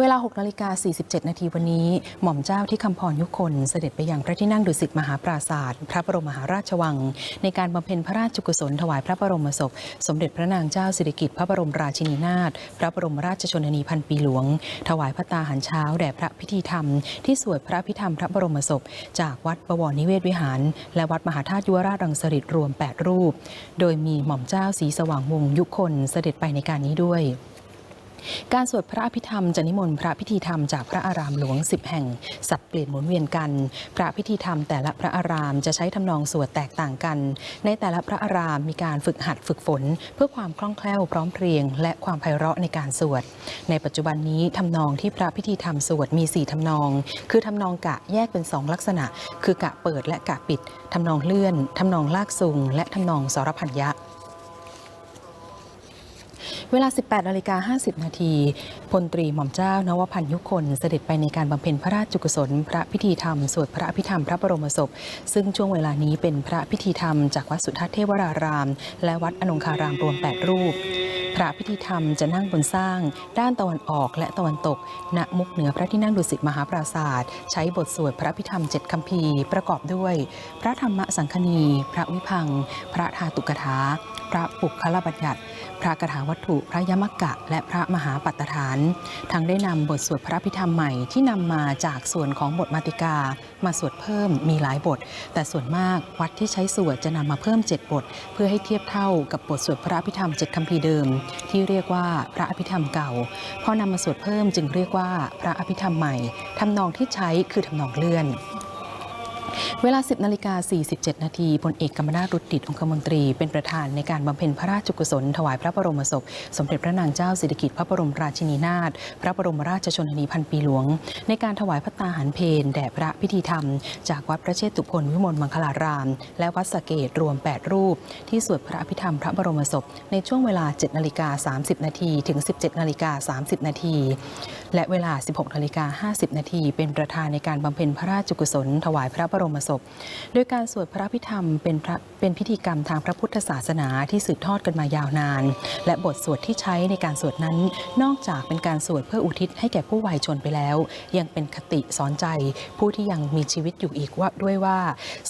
เวลา 6นาฬิกา47 นาทีวันนี้ หม่อมเจ้าที่คำพรยุคนเสด็จไปยังพระที่นั่งดุสิตมหาปราศาสตร์พระบรมมหาราชวัง ในการบำเพ็ญพระราชกุศลถวายพระบรมศพ สมเด็จพระนางเจ้าสิริกิติ์พระบรมราชินีนาถพระบรมราชชนนีพันปีหลวง ถวายพระตาหารเช้าแด่พระพิธีธรรม ที่สวดพระพิธรรมพระบรมศพ จากวัดบวรนิเวศวิหาร และวัดมหาธาตุยุวราชรังสฤษรวม 8 รูป โดยมีหม่อมเจ้าศรีสว่างวงยุคนเสด็จไปในการนี้ด้วย การสวดพระอภิธรรมจะนิมนต์พระพิธีธรรมจากพระอารามหลวง 10 แห่ง สับเปลี่ยนหมุนเวียนกัน พระพิธีธรรมแต่ละพระอารามจะใช้ทำนองสวดแตกต่างกัน ในแต่ละพระอารามมีการฝึกหัดฝึกฝน เพื่อความคล่องแคล่วพร้อมเพรียง และความไพเราะในการสวด ในปัจจุบันนี้ทำนองที่พระพิธีธรรมสวดมี 4ทำนอง คือทำนองกะแยกเป็น 2 ลักษณะ คือกะเปิดและกะปิดทำนองเลื่อนทำนองลากซุงและทำนองสรพันยะ เวลา 18นาฬิกา50 นาที พลตรีหม่อมเจ้านวพันยุคนเสด็จไปในการบำเพ็ญพระราชกุศล พระพิธีธรรม สวดพระอภิธรรมพระบรมศพ ซึ่งช่วงเวลานี้เป็นพระพิธีธรรมจากวัดสุทัศน์เทวราราม และวัดอนงคารามรวม 8 รูป พระพิธีธรรมจะนั่งบนสร้าง ด้านตะวันออกและตะวันตก ณมุกเหนือพระที่นั่งดุสิตมหาปราศาสตร์ใช้บทสวดพระพิธรรมเจ็ดคัมภีร์ประกอบด้วย พระธรรมสังคณี พระวิพัง พระธาตุกถา พระปุคคลบัญญัติ พระกถาวัตถุ พระยมกะ และพระมหาปัตตฐาน ทั้งได้นำบทสวดพระพิธรรมใหม่ที่นำมาจากส่วนของบทมาติกา มาสวดเพิ่มมีหลายบท แต่ส่วนมากวัดที่ใช้สวดจะนำมาเพิ่ม 7 บท เพื่อให้เทียบเท่ากับบทสวดพระอภิธรรมเจ็ดคัมภีร์เดิมที่เรียกว่าพระอภิธรรมเก่าพอนำมาสวดเพิ่มจึงเรียกว่าพระอภิธรรมใหม่ทำนองที่ใช้คือทำนองเลื่อน เวลา 10นาฬิกา47 นาทีพลเอกกมนาถรุตติองคมนตรี เป็นประธานในการบำเพ็ญพระราชกุศล ถวายพระบรมศพ สมเด็จพระนางเจ้าสิริกิติ์พระบรมราชินีนาถพระบรมราชชนนีพันปีหลวง ในการถวายพระตาหารเพนแด่พระพิธีธรรม จากวัดพระเชตุพนวิมลมังคลาราม และวัดสเกตรวม 8 รูป ที่สวดพระอภิธรรมพระบรมศพ ในช่วงเวลา 7นาฬิกา30 นาทีถึง 17นาฬิกา30 นาทีและเวลา 16นาฬิกา50 นาทีเป็นประธานในการบำเพ็ญพระราชกุศล ถวายพระบรมศพ โดยการสวดพระพิธรรมเป็นพระเป็นพิธีกรรมทางพระพุทธศาสนาที่สืบทอดกันมายาวนาน และบทสวดที่ใช้ในการสวดนั้น นอกจากเป็นการสวดเพื่ออุทิศให้แก่ผู้วายชนไปแล้ว ยังเป็นคติสอนใจ ผู้ที่ยังมีชีวิตอยู่อีกว่าด้วยว่า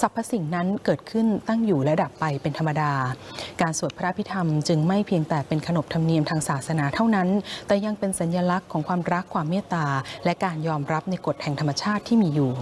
สรรพสิ่งนั้นเกิดขึ้นตั้งอยู่และดับไปเป็นธรรมดา การสวดพระพิธรรมจึงไม่เพียงแต่เป็นขนบธรรมเนียมทางศาสนาเท่านั้น แต่ยังเป็นสัญลักษณ์ของความรักความเมตตา และการยอมรับในกฎแห่งธรรมชาติที่มีอยู่